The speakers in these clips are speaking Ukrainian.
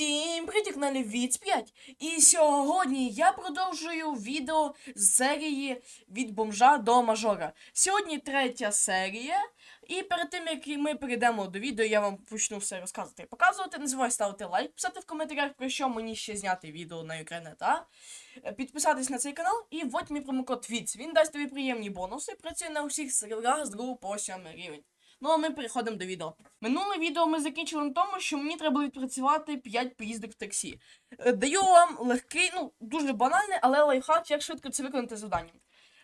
Всім привіт, на Віц 5. І сьогодні я продовжую відео з серії від бомжа до мажора. Сьогодні третя серія. І перед тим як ми перейдемо до відео, я вам почну все розказувати і показувати. Не забувайте ставити лайк, писати в коментарях, про що мені ще зняти відео на екрані, та підписатись на цей канал і вводь мій промокод VITS. Він дасть тобі приємні бонуси, працює на усіх серверах з 2 по 7 рівень. Ну а ми переходимо до відео. Минуле відео ми закінчили на тому, що мені треба відпрацювати 5 поїздок в таксі. Е, Даю вам легкий, ну дуже банальний, але лайфхак, як швидко це виконати завдання.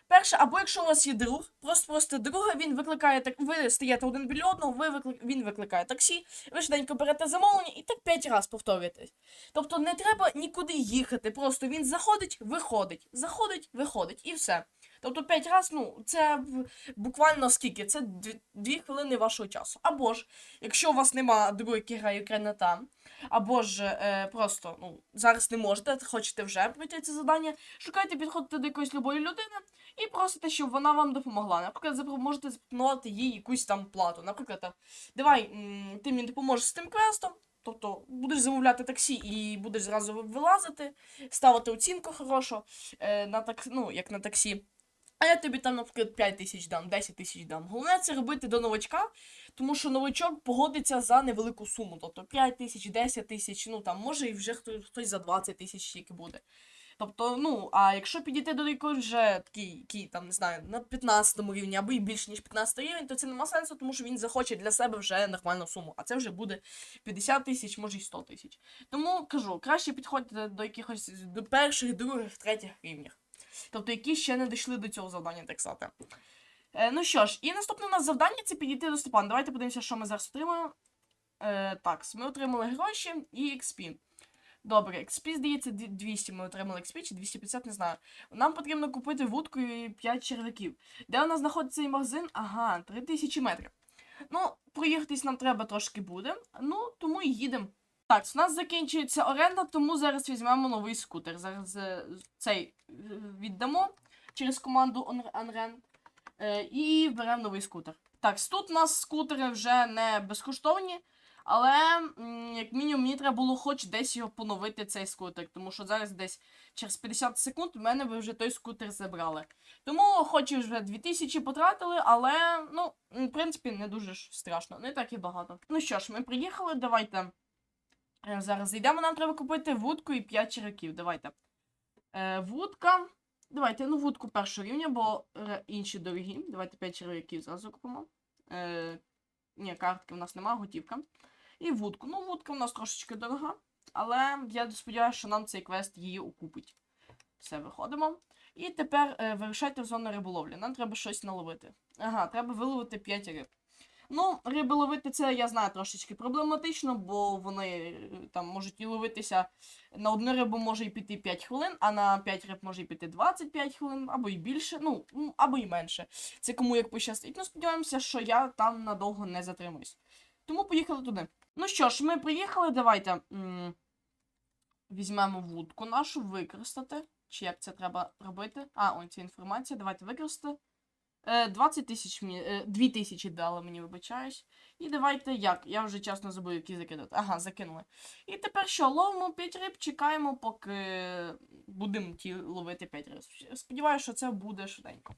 Перше, або якщо у вас є друг, просто просто друга, він викликає так. Ви стоїте один біля одного, ви виклик, він викликає таксі, ви швиденько берете замовлення і так 5 разів повторюєте. Тобто не треба нікуди їхати, просто він заходить, виходить, заходить, виходить, і все. Тобто 5 разів, ну, це буквально скільки? Це 2 хвилини вашого часу. Або ж, якщо у вас нема другої, грає окремо там, або ж е, просто ну, зараз не можете, хочете вже пройти це завдання, шукайте, підходите до якоїсь любої людини і просите, щоб вона вам допомогла. Наприклад, можете запропонувати їй якусь там плату. Наприклад, там, давай, ти мені допоможеш з тим квестом. Тобто будеш замовляти таксі і будеш зразу вилазити, ставити оцінку хорошу е, на так, ну, як на таксі. А я тобі там, наприклад, 5 тисяч дам, 10 тисяч дам. Головне це робити до новачка, тому що новачок погодиться за невелику суму. Тобто 5 тисяч, 10 тисяч, ну там може і вже хто- хтось за 20 тисяч тільки буде. Тобто, ну, а якщо підійти до якогось вже такий, який, там, не знаю, на 15 рівні або і більше, ніж 15 рівень, то це нема сенсу, тому що він захоче для себе вже нормальну суму. А це вже буде 50 тисяч, може й 100 тисяч. Тому кажу, краще підходьте до якихось до перших, других, третіх рівнів. Тобто, які ще не дійшли до цього завдання, так сказати. Е, ну що ж, і наступне у нас завдання це підійти до Степана. Давайте подивимося, що ми зараз отримаємо. Е, так, ми отримали гроші і XP. Добре, XP, здається, 200 ми отримали XP, чи 250, не знаю. Нам потрібно купити вудку і 5 черв'яків. Де у нас знаходиться цей магазин? Ага, 3000 метрів. Ну, проїхатись нам треба трошки буде. Ну, тому і їдемо. Так, у нас закінчується оренда, тому зараз візьмемо новий скутер. Зараз е, цей е, віддамо через команду Unrent. Е, і беремо новий скутер. Так, тут у нас скутери вже не безкоштовні, але як мінімум мені треба було хоч десь його поновити цей скутер, тому що зараз десь через 50 секунд в мене ви вже той скутер забрали. Тому хоч і вже 2000 потратили, але ну, в принципі, не дуже страшно, не так і багато. Ну що ж, ми приїхали, давайте. Е, Зараз зайдемо, нам треба купити вудку і 5 черв'яків. Давайте. Е, вудка. Давайте, ну, вудку першого рівня, бо е, інші дорогі. Давайте 5 черв'яків зразу купимо. Е, ні, картки в нас немає, готівка. І вудку. Ну, вудка у нас трошечки дорога, але я сподіваюся, що нам цей квест її окупить. Все, виходимо. І тепер е, вирішайте в зону риболовлі. Нам треба щось наловити. Ага, треба виловити 5 риб. Ну, риби ловити це я знаю трошечки проблематично, бо вони е, там можуть і ловитися на одну рибу може і піти 5 хвилин, а на 5 риб може і піти 25 хвилин, або і більше, ну, або і менше. Це кому як пощастить. Ну, сподіваємося, що я там надовго не затримуюсь. Тому поїхали туди. Ну що ж, ми приїхали, давайте м, візьмемо вудку нашу, використати. Чи як це треба робити? А, ось ця інформація. Давайте використати. Е, 20 тисяч мені, е, 2 тисячі дали мені, вибачаюсь. І давайте як? Я вже чесно забув, які закидати. Ага, закинули. І тепер що, ловимо 5 риб, чекаємо, поки будемо ті ловити 5 риб. Сподіваюся, що це буде швиденько.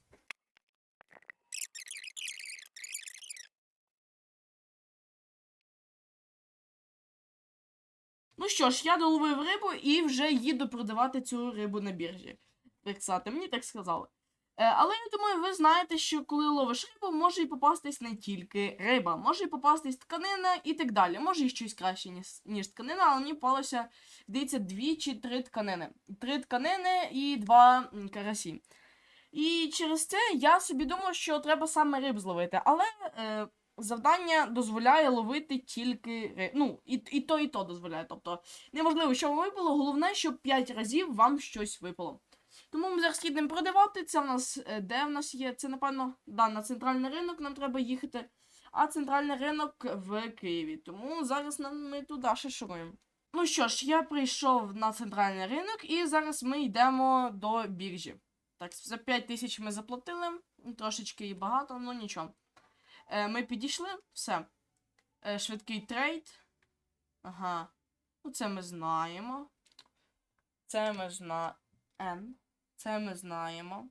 Ну що ж, я доловив рибу і вже їду продавати цю рибу на біржі. Так сказати, мені так сказали. Е, але я думаю, ви знаєте, що коли ловиш рибу, може і попастись не тільки риба, може і попастись тканина і так далі. Може і щось краще, ніж, тканина, але мені попалося, здається, дві чи три тканини. Три тканини і два карасі. І через це я собі думав, що треба саме риб зловити. Але е, завдання дозволяє ловити тільки риб. Ну, і, і то, і то дозволяє. Тобто, неможливо, що вам випало, головне, щоб 5 разів вам щось випало. Тому ми зараз їдемо продавати. Це в нас е, де в нас є? Це, напевно, да, на центральний ринок нам треба їхати. А центральний ринок в Києві. Тому зараз ми туди ще шуруємо. Ну що ж, я прийшов на центральний ринок, і зараз ми йдемо до біржі. Так, за 5 тисяч ми заплатили. Трошечки і багато, ну нічого. Е, ми підійшли, все. Е, швидкий трейд. Ага. Ну, це ми знаємо. Це ми зна... Н. Це ми знаємо.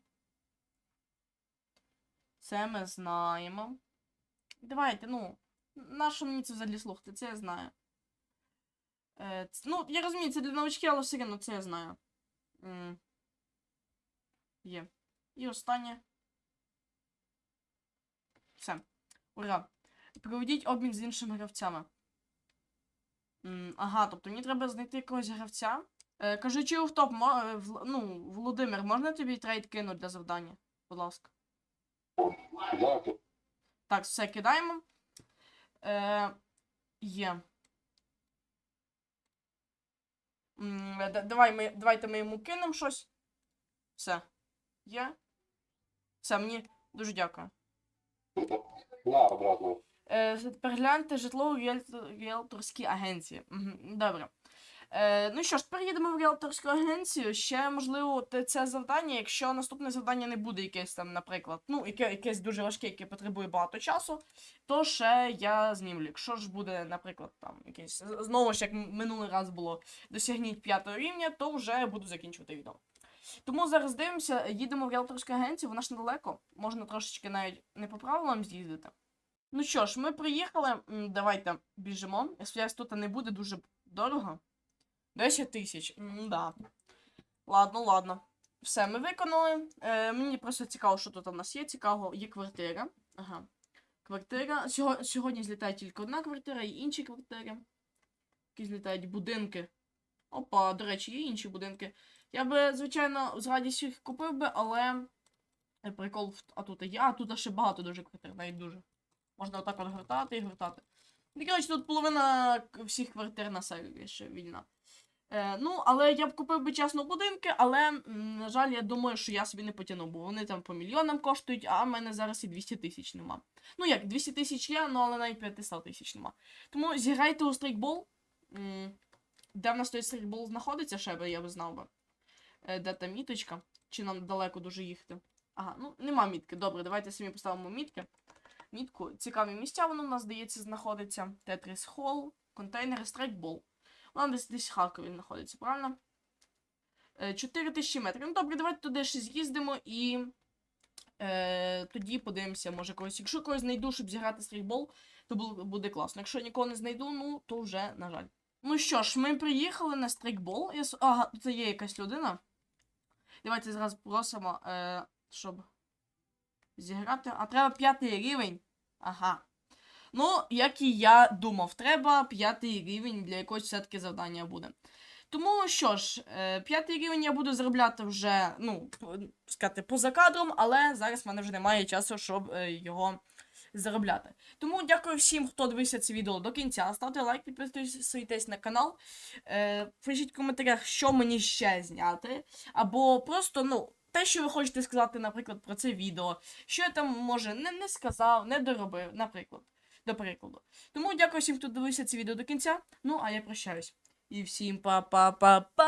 Це ми знаємо. Давайте, ну. Нащо мені це взагалі слухати? Це я знаю. Е, ц- ну, я розумію, це для новачків, але все одно це я знаю. М. Є. І останнє. Все. Ура. Проведіть обмін з іншими гравцями. М, ага, тобто мені треба знайти якогось гравця. Е, кажучи в топ, е, ну, Володимир, можна тобі трейд кинути для завдання? Будь ласка. Дякую. Так, все кидаємо. Е, є. Давай ми, давайте ми йому кинемо щось. Все. Є. Все, мені дуже дякую. На, обратно. Е, перегляньте житлово ріелторські агенції. Мгм, Добре. Е, ну що ж, тепер їдемо в ріелторську агенцію. Ще, можливо, це завдання, якщо наступне завдання не буде якесь там, наприклад, ну, яке, якесь дуже важке, яке потребує багато часу, то ще я знімлю. Якщо ж буде, наприклад, там якесь, знову ж як минулий раз було, досягніть п'ятого рівня, то вже буду закінчувати відео. Тому зараз дивимося, їдемо в ріелторську агенцію, вона ж недалеко, можна трошечки навіть не по правилам з'їздити. Ну що ж, ми приїхали. Давайте біжимо. Я сподіваюсь, тут не буде дуже дорого. 10 тисяч. Да. Ладно, ладно. Все, ми виконали. Е, мені просто цікаво, що тут у нас є. Цікаво, є квартира. Ага. Квартира. Сього- сьогодні злітає тільки одна квартира і інші квартири. Які злітають будинки. Опа, до речі, є інші будинки. Я би, звичайно, з радістю їх купив би, але. е, Прикол, а тут є. А тут ще багато дуже квартир, навіть дуже. Можна отак от гортати і гортати. Ну, коротше, тут половина всіх квартир на сервері ще вільна. Е, ну, але я б купив би чесно будинки, але, на жаль, я думаю, що я собі не потягну, бо вони там по мільйонам коштують, а в мене зараз і 200 тисяч нема. Ну як, 200 тисяч є, ну але навіть 500 тисяч нема. Тому зіграйте у стрейкбол. Де в нас той стрейкбол знаходиться, ще би я би знав би. Е, Де та міточка? Чи нам далеко дуже їхати? Ага, ну нема мітки. Добре, давайте самі поставимо мітки мітку. Цікаві місця воно у нас, здається, знаходиться. Тетріс Холл, контейнери, страйкбол. Вона десь десь Харкові знаходиться, правильно? 4 тисячі метрів. Ну добре, давайте туди ще з'їздимо і е, тоді подивимося, може когось. Якщо когось знайду, щоб зіграти стрейкбол, то буде класно. Якщо нікого не знайду, ну то вже, на жаль. Ну що ж, ми приїхали на стрейкбол. Я... Ага, тут є якась людина. Давайте зараз просимо, е, щоб зіграти. А треба п'ятий рівень. Ага. Ну, як і я думав, треба п'ятий рівень для якогось все-таки завдання буде. Тому що ж, е, п'ятий рівень я буду заробляти вже, ну, сказати, поза кадром, але зараз в мене вже немає часу, щоб е, його заробляти. Тому дякую всім, хто дивився це відео до кінця. Ставте лайк, підписуйтесь на канал. Е, пишіть в коментарях, що мені ще зняти. Або просто, ну, те, що ви хочете сказати, наприклад, про це відео. Що я там, може, не, не сказав, не доробив, наприклад. До прикладу. Тому дякую всім, хто дивився це відео до кінця. Ну, а я прощаюсь. І всім па-па-па-па!